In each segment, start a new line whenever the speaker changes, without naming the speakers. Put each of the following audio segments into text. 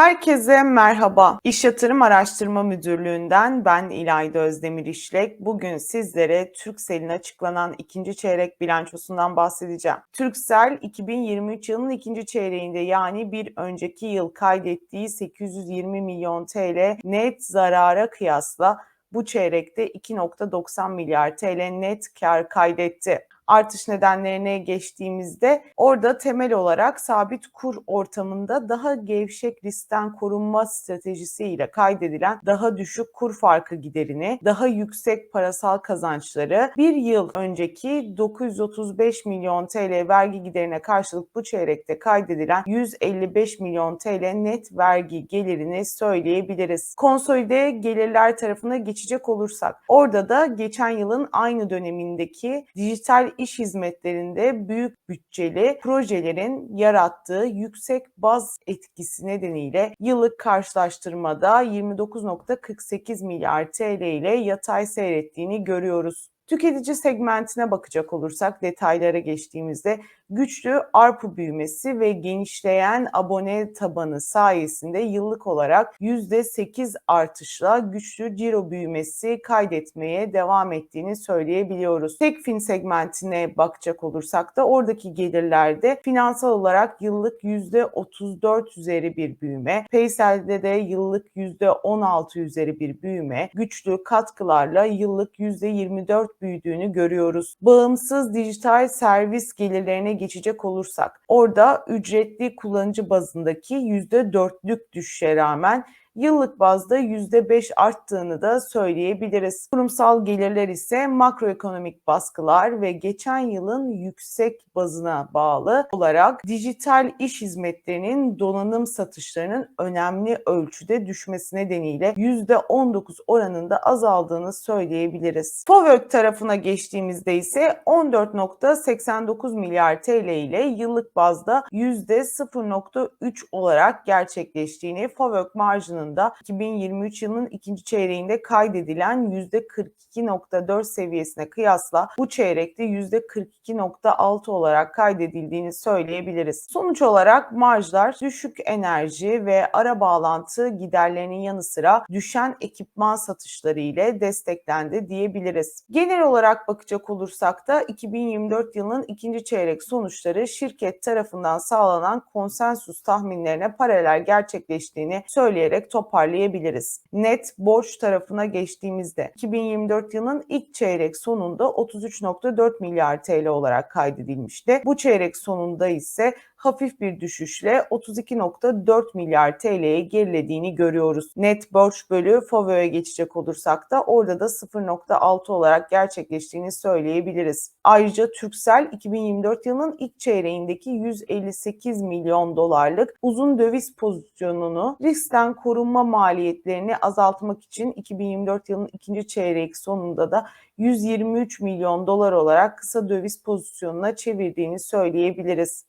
Herkese merhaba. İş Yatırım Araştırma Müdürlüğü'nden ben İlayda Özdemir İşlek. Bugün sizlere Turkcell'in açıklanan ikinci çeyrek bilançosundan bahsedeceğim. Turkcell 2023 yılının ikinci çeyreğinde yani bir önceki yıl kaydettiği 820 milyon TL net zarara kıyasla bu çeyrekte 2.90 milyar TL net kar kaydetti artış nedenlerine geçtiğimizde orada temel olarak sabit kur ortamında daha gevşek riskten korunma stratejisiyle kaydedilen daha düşük kur farkı giderini, daha yüksek parasal kazançları bir yıl önceki 935 milyon TL vergi giderine karşılık bu çeyrekte kaydedilen 155 milyon TL net vergi gelirini söyleyebiliriz. Konsolide gelirler tarafına geçecek olursak orada da geçen yılın aynı dönemindeki dijital iş hizmetlerinde büyük bütçeli projelerin yarattığı yüksek baz etkisi nedeniyle yıllık karşılaştırmada 29.48 milyar TL ile yatay seyrettiğini görüyoruz. Tüketici segmentine bakacak olursak detaylara geçtiğimizde güçlü ARPU büyümesi ve genişleyen abone tabanı sayesinde yıllık olarak %8 artışla güçlü ciro büyümesi kaydetmeye devam ettiğini söyleyebiliyoruz. Tekfin segmentine bakacak olursak da oradaki gelirlerde finansal olarak yıllık %34 üzeri bir büyüme, Paysel'de de yıllık %16 üzeri bir büyüme, güçlü katkılarla yıllık %24 büyüdüğünü görüyoruz. Bağımsız dijital servis gelirlerine geçecek olursak orada ücretli kullanıcı bazındaki %4'lük düşüşe rağmen yıllık bazda %5 arttığını da söyleyebiliriz. Kurumsal gelirler ise makroekonomik baskılar ve geçen yılın yüksek bazına bağlı olarak dijital iş hizmetlerinin donanım satışlarının önemli ölçüde düşmesi nedeniyle %19 oranında azaldığını söyleyebiliriz. FOVÖK tarafına geçtiğimizde ise 14.89 milyar TL ile yıllık bazda %0.3 olarak gerçekleştiğini FOVÖK marjının oranında 2023 yılının ikinci çeyreğinde kaydedilen %42.4 seviyesine kıyasla bu çeyrekte %42.6 olarak kaydedildiğini söyleyebiliriz. Sonuç olarak marjlar düşük enerji ve ara bağlantı giderlerinin yanı sıra düşen ekipman satışları ile desteklendi diyebiliriz. Genel olarak bakacak olursak da 2024 yılının ikinci çeyrek sonuçları şirket tarafından sağlanan konsensus tahminlerine paralel gerçekleştiğini söyleyerek toparlayabiliriz. Net borç tarafına geçtiğimizde 2024 yılının ilk çeyrek sonunda 33.4 milyar TL olarak kaydedilmişti. Bu çeyrek sonunda ise hafif bir düşüşle 32.4 milyar TL'ye gerilediğini görüyoruz. Net borç bölü FOVÖ'ye geçecek olursak da orada da 0.6 olarak gerçekleştiğini söyleyebiliriz. Ayrıca Turkcell 2024 yılının ilk çeyreğindeki 158 milyon dolarlık uzun döviz pozisyonunu riskten korunma maliyetlerini azaltmak için 2024 yılının ikinci çeyrek sonunda da 123 milyon dolar olarak kısa döviz pozisyonuna çevirdiğini söyleyebiliriz.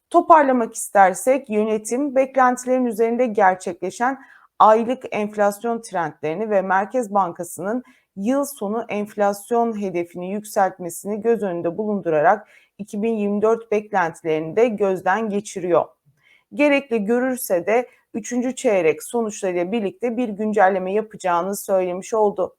Toparlamak istersek yönetim beklentilerin üzerinde gerçekleşen aylık enflasyon trendlerini ve Merkez Bankası'nın yıl sonu enflasyon hedefini yükseltmesini göz önünde bulundurarak 2024 beklentilerini de gözden geçiriyor. Gerekli görürse de 3. çeyrek sonuçlarıyla birlikte bir güncelleme yapacağını söylemiş oldu.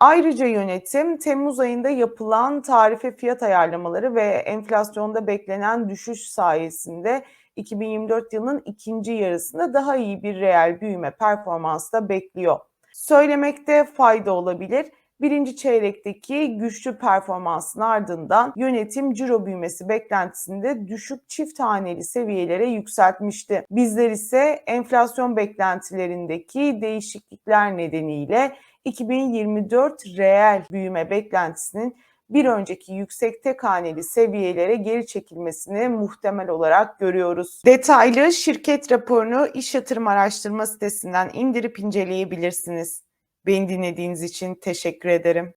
Ayrıca yönetim Temmuz ayında yapılan tarife fiyat ayarlamaları ve enflasyonda beklenen düşüş sayesinde 2024 yılının ikinci yarısında daha iyi bir reel büyüme performansı da bekliyor. Söylemekte fayda olabilir. Birinci çeyrekteki güçlü performansın ardından yönetim ciro büyümesi beklentisinde düşük çift haneli seviyelere yükseltmişti. Bizler ise enflasyon beklentilerindeki değişiklikler nedeniyle 2024 reel büyüme beklentisinin bir önceki yüksek tek haneli seviyelere geri çekilmesini muhtemel olarak görüyoruz. Detaylı şirket raporunu iş yatırım araştırma sitesinden indirip inceleyebilirsiniz. Beni dinlediğiniz için teşekkür ederim.